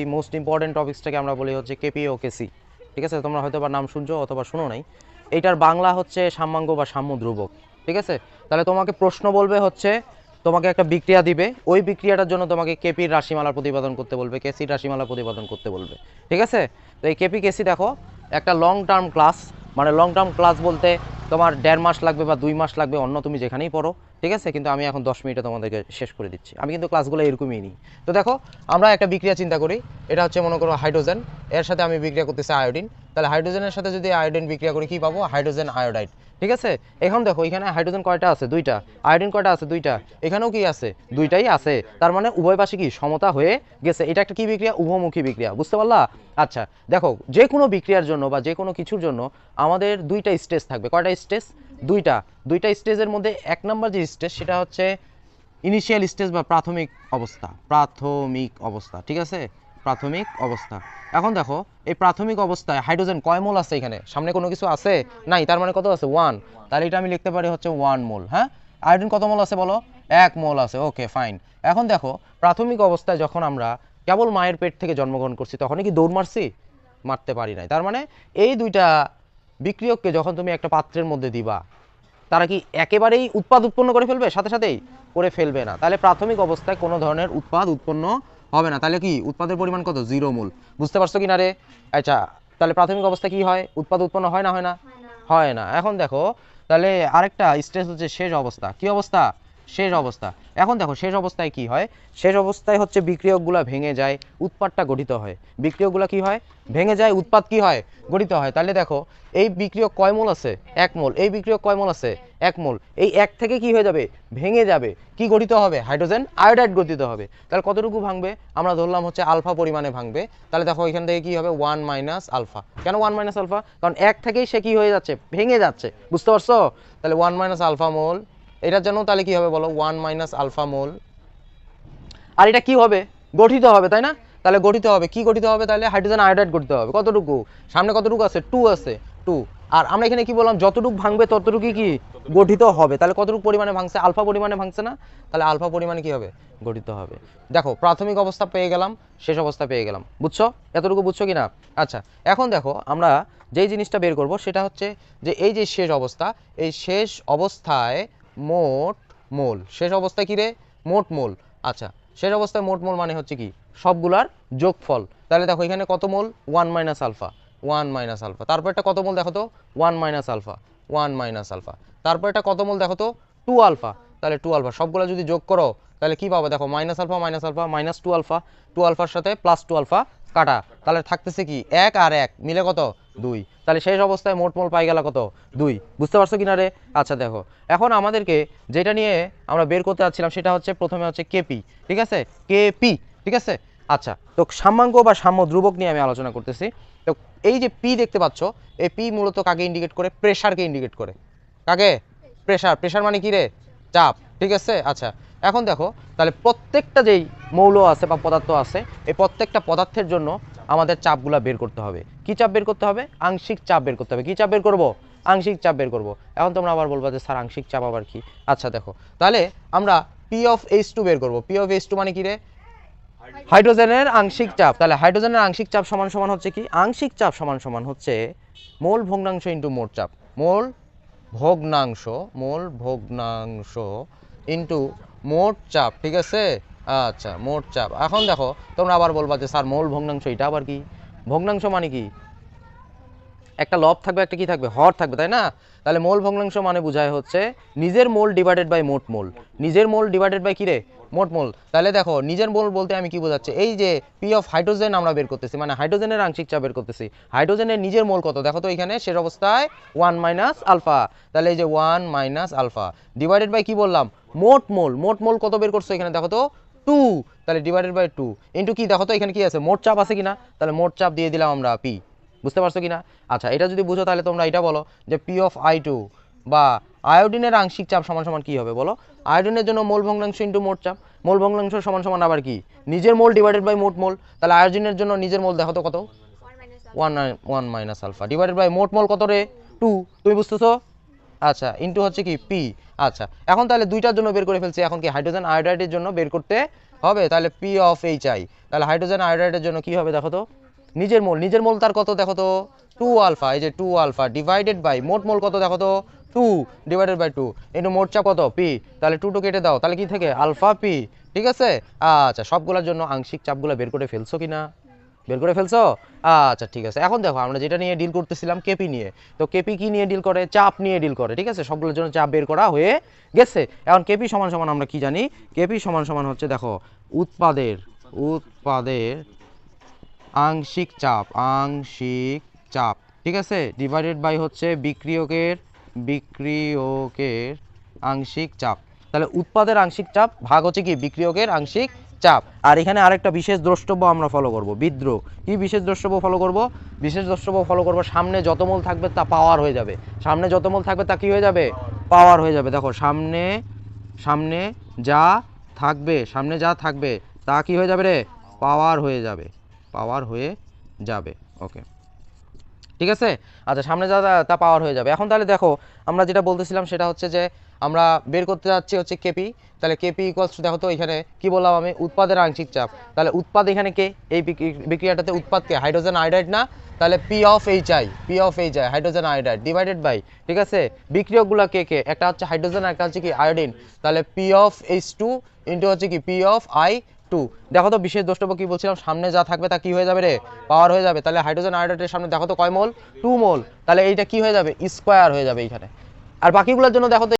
এই most important টপিক্সটাকে আমরা বলি হচ্ছে কেপি ও কেসি ঠিক আছে? তোমরা হয়তো বা নাম শুনছো অথবা শুনো নাই। এইটার বাংলা হচ্ছে সাম্যাঙ্গ বা সাম্য ধ্রুবক। ঠিক আছে? তাহলে তোমাকে প্রশ্ন বলবে হচ্ছে, তোমাকে একটা বিক্রিয়া দিবে। ওই বিক্রিয়াটার জন্য তোমাকে কেপির রাশিমালা প্রতিপাদন করতে বলবে কেসির রাশিমালা প্রতিপাদন করতে বলবে। ঠিক আছে? তো এই কেপি কেসি দেখো, একটা লং টার্ম ক্লাস মানে লং টার্ম ক্লাস বলতে তোমার দেড় মাস লাগবে বা দুই মাস লাগবে, অন্য তুমি যেখানেই পড়ো, ঠিক আছে? কিন্তু আমি এখন দশ মিনিটে তোমাদেরকে শেষ করে দিচ্ছি। আমি কিন্তু ক্লাসগুলো এরকমই নিই। তো দেখো, আমরা একটা বিক্রিয়া চিন্তা করি। এটা হচ্ছে মনে করো হাইড্রোজেন এর সাথে আমি বিক্রিয়া করতেছি আয়োডিন তাহলে হাইড্রোজেনের সাথে যদি আয়োডিন বিক্রিয়া করি, কী পাবো? হাইড্রোজেন আয়োডাইড ঠিক আছে? এখন দেখো, এখানে হাইড্রোজেন কয়টা আছে? দুইটা। আয়োডিন কয়টা আছে? দুইটা। এখানেও কি আছে? দুইটাই আছে। তার মানে উভয় পাশে কি সমতা হয়ে গেছে? এটা একটা কি বিক্রিয়া? উভমুখী বিক্রিয়া। বুঝতে পারলা? আচ্ছা দেখো যে কোনো বিক্রিয়ার জন্য বা যে কোনো কিছুর জন্য আমাদের দুইটা স্টেজ থাকবে। কয়টা স্টেজ দুইটা। দুইটা স্টেজের মধ্যে এক নম্বর যে স্টেজ সেটা হচ্ছে ইনিশিয়াল স্টেজ বা প্রাথমিক অবস্থা। প্রাথমিক অবস্থা, ঠিক আছে? প্রাথমিক অবস্থা। এখন দেখো, এই প্রাথমিক অবস্থায় হাইড্রোজেন কয় মোল আছে এখানে? সামনে কোনো কিছু আছে? নাই, তার মানে কত আছে? ওয়ান। তাহলে এটা আমি লিখতে পারি হচ্ছে ওয়ান মোল হ্যাঁ? আয়োডিন কত মোল আছে বলো? এক মোল আছে, ওকে, ফাইন। এখন দেখো, প্রাথমিক অবস্থায় যখন আমরা কেবল মায়ের পেট থেকে জন্মগ্রহণ করছি, তখনই কি দৌড় মারছি? মারতে পারি নাই। তার মানে এই দুইটা বিক্রিয়ককে যখন তুমি একটা পাত্রের মধ্যে দিবা, তারা কি একেবারেই উৎপাদ উৎপন্ন করে ফেলবে? সাথে সাথেই করে ফেলবে না। তাহলে প্রাথমিক অবস্থায় কোনো ধরনের উৎপাদ উৎপন্ন হবে না। তাহলে কি উৎপাদের পরিমাণ কত? জিরো মূল। বুঝতে পারছ কি না রে? আচ্ছা তাহলে প্রাথমিক অবস্থা কি হয়? উৎপাদ উৎপন্ন হয় না হয় না? হয় না। এখন দেখো তাহলে আরেকটা স্টেজ হচ্ছে শেষ অবস্থা। কি অবস্থা? শেষ অবস্থা। এখন দেখো, শেষ অবস্থায় কি হয়? শেষ অবস্থায় হচ্ছে বিক্রিয়কগুলা ভেঙে যায় উৎপাদটা গঠিত হয়। বিক্রিয়কগুলা কি হয়? ভেঙে যায় উৎপাদ কি হয়? গঠিত হয়। তাহলে দেখো, এই বিক্রিয়ক কয় মোল আছে? এক মোল। এই বিক্রিয়ক কয় মোল আছে? এক মোল। এই এক থেকে কি হয়ে যাবে? ভেঙে যাবে। কি গঠিত হবে? হাইড্রোজেন আয়োডাইড গঠিত হবে। তাহলে কতটুকু ভাঙবে? আমরা ধরলাম হচ্ছে আলফা পরিমাণে ভাঙবে। তাহলে দেখো, এখান থেকে কি হবে? One minus alpha. কেন ওয়ান মাইনাস আলফা? কারণ এক থেকেই সে কি হয়ে যাচ্ছে? ভেঙে যাচ্ছে। বুঝতে পারছ? তাহলে ওয়ান মাইনাস আলফা মোল এটার জন্য তাহলে কি হবে বলো? ওয়ান মাইনাস আলফা মোল আর এটা কি হবে? গঠিত হবে, তাই না? তাহলে গঠিত হবে। কি গঠিত হবে তাহলে? হাইড্রোজেন আয়োডাইড গঠিত হবে। কতটুকু? সামনে কতটুকু আছে? টু আছে। টু আর আমরা এখানে কি বললাম? যতটুকু ভাঙবে ততটুকুই কি গঠিত হবে। তাহলে কতটুকু পরিমাণে ভাঙছে? আলফা পরিমাণে ভাঙছে না? তাহলে আলফা পরিমাণে কি হবে? গঠিত হবে। দেখো, প্রাথমিক অবস্থা পেয়ে গেলাম, শেষ অবস্থা পেয়ে গেলাম। বুঝছ? এতটুকু বুঝছ কি না আচ্ছা এখন দেখো, আমরা যেই জিনিসটা বের করব, সেটা হচ্ছে যে এই যে শেষ অবস্থা, এই শেষ অবস্থায় মোট মোল। শেষ অবস্থায় কি রে? মোট মোল। আচ্ছা শেষ অবস্থায় মোট মোল মানে হচ্ছে কি? সবগুলার যোগফল। তাহলে দেখো, এখানে কত mole? One minus alpha. One minus alpha. তারপর একটা কত মোল দেখো তো? One minus alpha. One minus alpha. তারপর একটা কত মোল দেখো তো? Two alpha. তাহলে টু আলফা। সবগুলো যদি যোগ করো, তাহলে কি পাবো? দেখো, minus alpha minus alpha, minus two alpha. Two আলফার সাথে প্লাস টু আলফা কাটা। তাহলে থাকতেছে কি? এক আর এক। মিলে কত? দুই। তাহলে শেষ অবস্থায় মোট মোল পাই গেল কত? দুই। বুঝতে পারছ কিনা রে? আচ্ছা দেখো, এখন আমাদেরকে যেটা নিয়ে আমরা বের করতে যাচ্ছিলাম সেটা হচ্ছে প্রথমে হচ্ছে কেপি, ঠিক আছে? কেপি, ঠিক আছে? আচ্ছা তো সাম্যাঙ্গ বা সাম্য ধ্রুবক নিয়ে আমি আলোচনা করতেছি। তো এই যে পি দেখতে পাচ্ছ, এই পি মূলত কাকে ইন্ডিকেট করে? প্রেশারকে ইন্ডিকেট করে। কাকে? প্রেশার প্রেশার মানে কি রে? চাপ, ঠিক আছে? আচ্ছা এখন দেখো, তাহলে প্রত্যেকটা যেই মৌল আছে বা পদার্থ আছে, এই প্রত্যেকটা পদার্থের জন্য আমাদের চাপগুলা বের করতে হবে। কি চাপ বের করতে হবে? আংশিক চাপ বের করতে হবে। কি চাপ বের করব? আংশিক চাপ বের করব। এখন তোমরা আবার বলবা যে, স্যার, আংশিক চাপ আবার কি? আচ্ছা দেখো। তাহলে আমরা পি অফ এইচ টু বের করব। পি অফ এইচ টু মানে কি রে? হাইড্রোজেনের আংশিক চাপ। তাহলে হাইড্রোজেনের আংশিক চাপ সমান সমান হচ্ছে কি? আংশিক চাপ সমান সমান হচ্ছে মোল ভগ্নাংশ ইন্টু মোট চাপ। মোল ভগ্নাংশ মোল ভগ্নাংশ ইন্টু মোট চাপ, ঠিক আছে? আচ্ছা মোট চাপ। এখন দেখো, তোমরা আবার বলবা যে, স্যার, মোল ভগ্নাংশ, এটা আবার কি? ভগ্নাংশ মানে কি? একটা লব থাকবে, একটা কি থাকবে? হর থাকবে, তাই না? তাহলে মোল ভগ্নাংশ মানে বোঝায় হচ্ছে নিজের মোল ডিভাইডেড বাই মোট মোল। নিজের মোল ডিভাইডেড বাই কি রে মোট মোল। তাহলে দেখো, নিজের মোল বলতে আমি কি বোঝাচ্ছি? এই যে পি অফ হাইড্রোজেন আমরা বের করতেছি মানে হাইড্রোজেনের আংশিক চাপ বের করতেছি। হাইড্রোজেনের নিজের মোল কত? দেখো তো এখানে শেষ অবস্থায় ওয়ান মাইনাস আলফা তাহলে এই যে one minus alpha divided by কি বললাম? মোট মোল। মোট মোল কত বের করছ এখানে? দেখো তো টু তাহলে ডিভাইডেড বাই টু ইন্টু কি? দেখো তো এখানে কি আছে? মোট চাপ আছে কিনা? তাহলে মোট চাপ দিয়ে দিলাম আমরা পি বুঝতে পারছ কিনা? আচ্ছা এটা যদি বুঝো তাহলে তোমরা এটা বলো যে পি অফ আই টু বা আয়োডিনের আংশিক চাপ সমান সমান কী হবে বলো? আয়োডিনের জন্য মোল ভগ্নাংশ ইন্টু মোট চাপ। মোল ভগ্নাংশ সমান সমান আবার কি? নিজের মোল ডিভাইডেড বাই মোট মোল। তাহলে আয়োডিনের জন্য নিজের মোল দেখো তো কত? One one minus alpha divided by মোট মোল কত রে? টু তুমি বুঝতেছো? আচ্ছা ইন্টু হচ্ছে কি? পি আচ্ছা এখন তাহলে দুইটার জন্য বের করে ফেলছি। এখন কি হাইড্রোজেন আয়োডাইডের জন্য বের করতে হবে? তাহলে পি অফ এইচ আই তাহলে হাইড্রোজেন আয়োডাইডের জন্য কি হবে দেখো তো? নিজের মোল নিজের মোল তার কত দেখো তো? টু আলফা এই যে টু আলফা ডিভাইডেড বাই মোট মোল কত দেখো তো? Two divided by two into মোট চাপ কত? পি তাহলে টু টু কেটে দাও, তাহলে কি থেকে? আলফা পি ঠিক আছে? আচ্ছা সবগুলোর জন্য আংশিক চাপগুলো বের করে ফেলছো কি না বের করে ফেলছো? আচ্ছা ঠিক আছে। এখন দেখো, আমরা যেটা নিয়ে ডিল করতেছিলাম কেপি নিয়ে, তো কেপি কি নিয়ে ডিল করে? চাপ নিয়ে ডিল করে, ঠিক আছে? সবগুলোর জন্য চাপ বের করা হয়ে গেছে। এখন কেপি সমান সমান আমরা কি জানি? কেপি সমান সমান হচ্ছে দেখো, উৎপাদের উৎপাদের আংশিক চাপ আংশিক চাপ। ঠিক আছে? ডিভাইডেড বাই হচ্ছে বিক্রিয়কের বিক্রিয়কের আংশিক চাপ। তাহলে উৎপাদের আংশিক চাপ ভাগ হচ্ছে কি? বিক্রিয়কের আংশিক চাপ। আর এখানে আরেকটা বিশেষ দ্রষ্টব্য আমরা ফলো করব, বিদ্রোহ। কি বিশেষ দ্রষ্টব্য ফলো করব? বিশেষ দ্রষ্টব্য ফলো করব, সামনে যত মোল থাকবে তা পাওয়ার হয়ে যাবে। সামনে যত মোল থাকবে তা কি হয়ে যাবে? পাওয়ার হয়ে যাবে। দেখো, সামনে সামনে যা থাকবে, সামনে যা থাকবে তা কি হয়ে যাবে রে? পাওয়ার হয়ে যাবে। পাওয়ার হয়ে যাবে ওকে ঠিক আছে? আচ্ছা সামনে যা তা পাওয়ার হয়ে যাবে। এখন তাহলে দেখো, আমরা যেটা বলতেছিলাম সেটা হচ্ছে যে, আমরা বের করতে যাচ্ছি হচ্ছে কেপি তাহলে কেপি ইকুয়ালস টু দেখো তো এখানে কি বললাম আমি? উৎপাদের আংশিক চাপ। তাহলে উৎপাদ এখানে কে? এই বিক্রি- বিক্রিয়াটাতে উৎপাদ কে? হাইড্রোজেন আয়োডাইড না? তাহলে P of H I P of H I hydrogen iodide divided by ঠিক আছে? বিক্রিয়কগুলো কে কে? একটা হচ্ছে হাইড্রোজেন একটা হচ্ছে কি আয়োডিন। তাহলে P of H two into হচ্ছে কি পি অফ আই টু দেখো তো বিশেষ দ্রষ্টব্য কি বলছিলাম? সামনে যা থাকবে তা কি হয়ে যাবে রে? পাওয়ার হয়ে যাবে। তাহলে হাইড্রোজেন আয়োডাইডের সামনে দেখো তো কয় মোল? Two mole. তাহলে এইটা কি হয়ে যাবে? স্কোয়ার হয়ে যাবে এইখানে। আর বাকিগুলোর জন্য দেখো তো